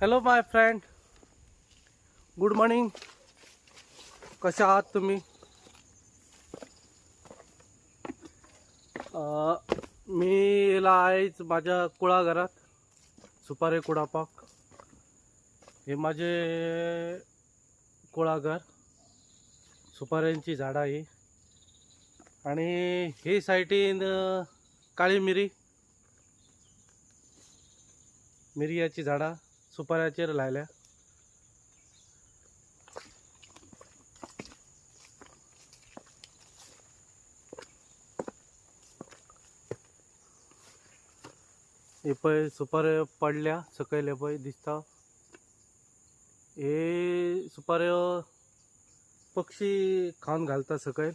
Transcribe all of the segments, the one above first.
Hello my friend good morning कसे आहात तुम्ही? मी ला आहेच माझ्या कुळाघरात सुपारे कुडापाक. हे माझे कुळाघर सुपाऱ्यांची झाडं आहे. आणि हे साईटीन काळी मिरी मिरयाची झाडं. सुपाऱ्याचेर लायल्या हे पळय सुपाऱ्यो पडल्या सकयल पळय दिसता. हे सुपाऱ्यो पक्षी खावन घालता सकयल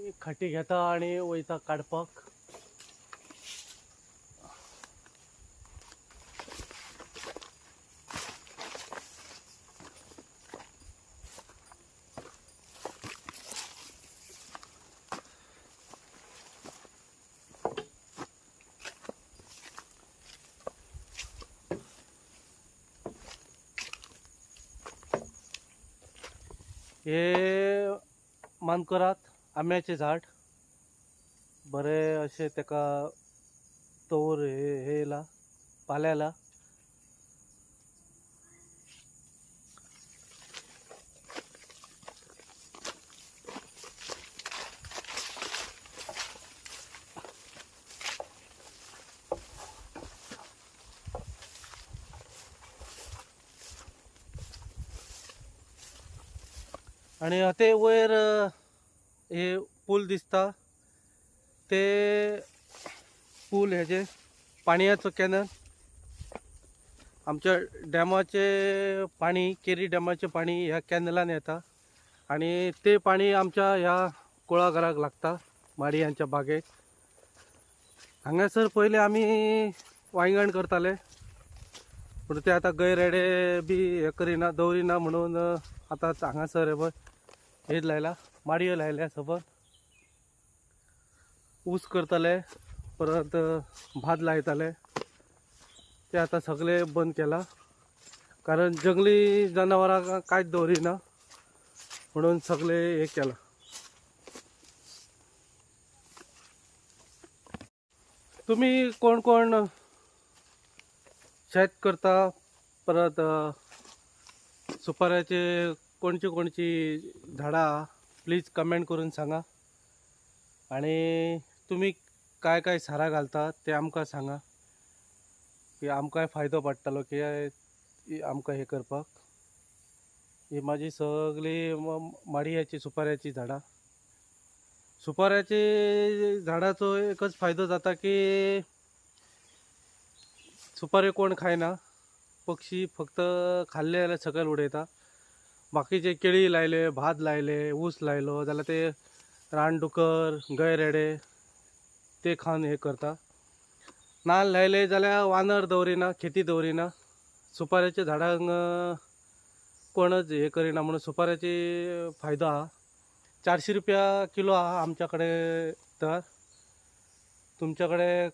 एक खाटी घेता आणि वयता काडपाक हे मानकुरात आंब्याचे झाड बरे असे तेका तोर हे हेला पाल्याला. आणि ते वयर हे पूल दिसता ते पूल हेजे पाणयाचो कॅनल आमच्या डॅमाचे पाणी केरी डॅमाचे पाणी ह्या कॅनलान येता आणि ते पाणी आमच्या ह्या कुळाघराक लागता माडी यांच्या बागेक हांगासर पहिले आमी वांयगण करताले पूण ते आतां गैरेडे बी हे करिना दवरिना म्हणून आता हांगासर हे पळय हेच लायला माडयो लायल्या सोबत. ऊस करताले परत भात लायताले. ते आता सगळे बंद केला. कारण जंगली जनावरांक कांयच दवरिना म्हणून सगळे हे केला. तुम्ही कोण कोण शेत करता? परत सुपाऱ्याचे कोणची कोणची झाडां? प्लीज कमेंट करून सांगा. आणि तुम्ही काय काय सारा घालता ते आमकां सांगा. की आमकांय फायदो पडटलो की आमकां हे करपाक. ही माझी सगळी माडयाची सुपाऱ्याची झाडां. सुपाऱ्याची झाडाचो एकच फायदो जाता की सुपारी कोण खायना. पक्षी फक्त खाल्ले जाल्यार सकयल उडयता. बाकीचे केळी लायले भात लायले ऊस लायलो जाल्यार ते रानडुकर गैरेडे ते खावन हे करता. नाल्ल लायले जाल्यार वानर दवरिना खेती दवरिना सुपाऱ्याच्या झाडांक कोणच हे करिना म्हणून सुपाऱ्याची फायदो आहा चारशी रुपया किलो आहा आमच्याकडे तर. तुमच्याकडे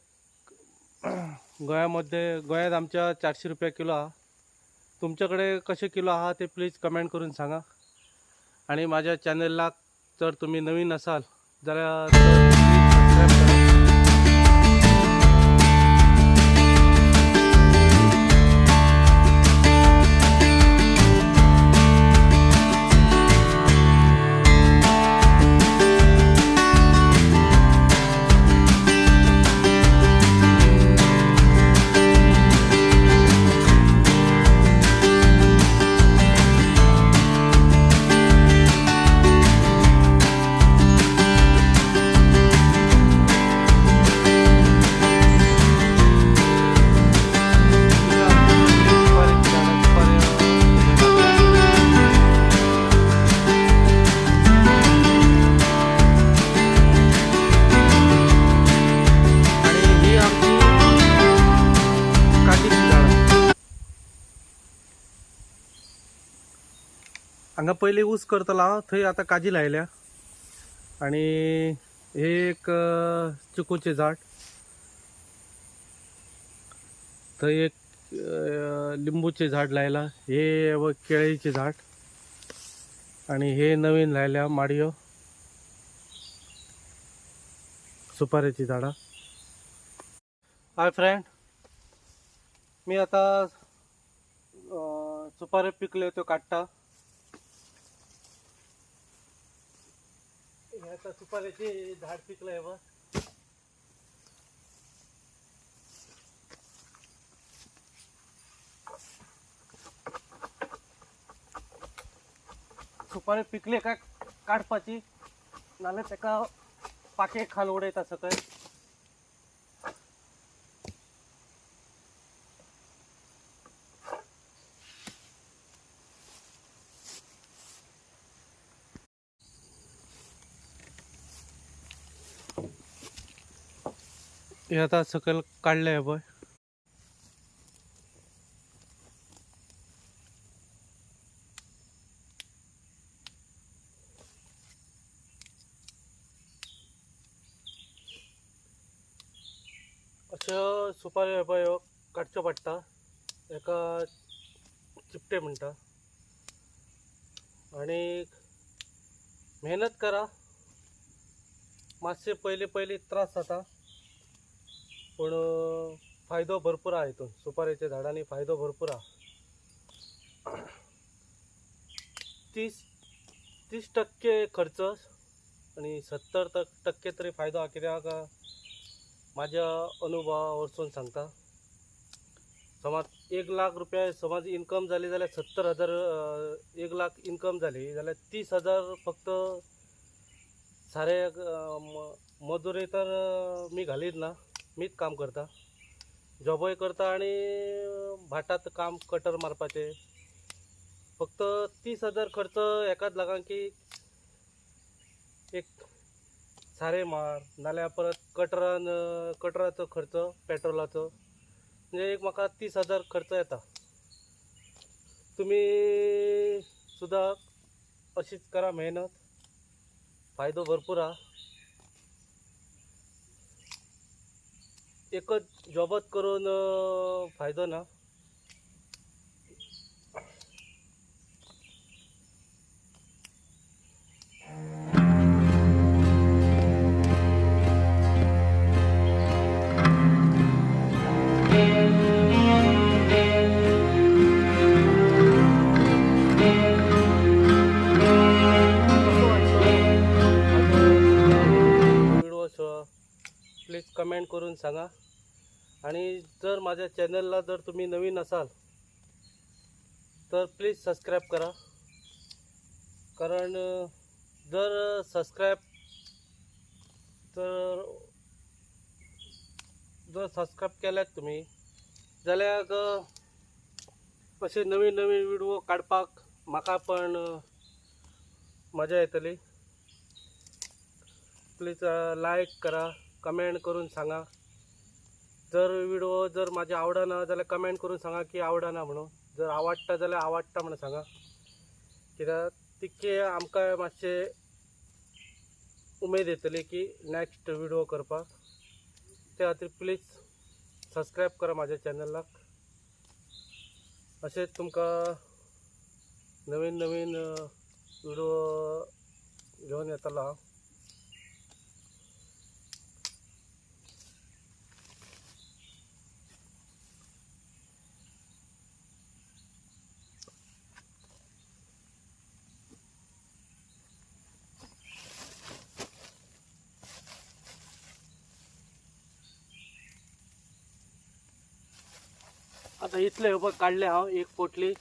गोयामध्ये गोंयांत आमच्या चारशे रुपया किलो आहा तुमच्याकडे कसे किलो आहा ते प्लीज कमेंट करून सांगा. आणि माझ्या चॅनलला जर तुम्ही नवीन असाल जाल्यार हांगा पयलीं ऊस करतलो थंय आतां काजी लायल्या. आणि हे एक चिकूचें चिकूचे झाड. थंय एक लिंबूचे झाड लायला हे व केळीचे झाड. आणि हे नवीन लायल्या माडयो. सुपाऱ्याची झाडां. हाय फ्रेंड मी आता सुपारे पिकले पिकल्यो त्यो काडटा हे आता सुपाऱ्याचे झाड पिकलंय बघ. सुपारे पिकले काय काडपाची नाल्यार तेका पाके खाल उडयता सकयल हे आता सकयल काढले पळय अश्यो सुपाऱ्यो पळय ह्यो काडच्यो पडटा एका चिपटे म्हणटा आणि मेहनत करा. मातशे पयलीं पयलीं त्रास जाता पूण फायदो भरपूर आहा इथून. सुपारेच्या झाडांनी फायदो भरपूर आहे. तीस तीस टक्के खर्च आणि सत्तर तक टक्के तरी फायदो हा कित्याक म्हाज्या अनुभवा वरसून सांगता. समज एक लाख रुपया समज इन्कम जाली जाल्यार सत्तर हजार एक लाख इन्कम जाली जाल्यार तीस हजार फक्त सारे मजुरी तर मी घालीत ना. मीच काम करता. जॉबय करता आणि भाटात काम कटर मारपाचे. फक्त तीस हजार खर्च एकाच लागान की एक सारे मार. नाल्यार परत कटरान कटराचो खर्च पेट्रोलाचो म्हणजे एक म्हाका तीस हजार खर्च येता. तुमी सुद्दां अशीच करा मेहनत. फायदो भरपूर आहा एकच जॉबच करून फायदो ना? कमेंट करून सांगा. आणि जर माझ्या चॅनलला जर तुम्ही नवीन असाल तर प्लीज सबस्क्राईब करा. कारण जर सबस्क्राईब तर जर सबस्क्राईब केल्यात तुम्ही जाल्यार असे नवीन नवीन व्हिडिओ काडपाक म्हाका पण मजा येतली. प्लीज लाईक करा. कमेंट करून सांगा. जर व्हिडिओ जर माझे आवडना जाल्यार कमेंट करून सांगा की आवडना म्हणून. जर आवडटा जाल्यार आवडटा म्हणून सांगा. कित्याक तितके आमकां मातशे उमेद येतली की नेक्स्ट व्हिडिओ करपाक त्या खातीर प्लीज सबस्क्रायब करा म्हाज्या चॅनलाक अशेंच तुमकां नवीन नवीन व्हिडिओ घेवन येतलो. हांव आता इथले हे काढले काडले हांव एक पोटली.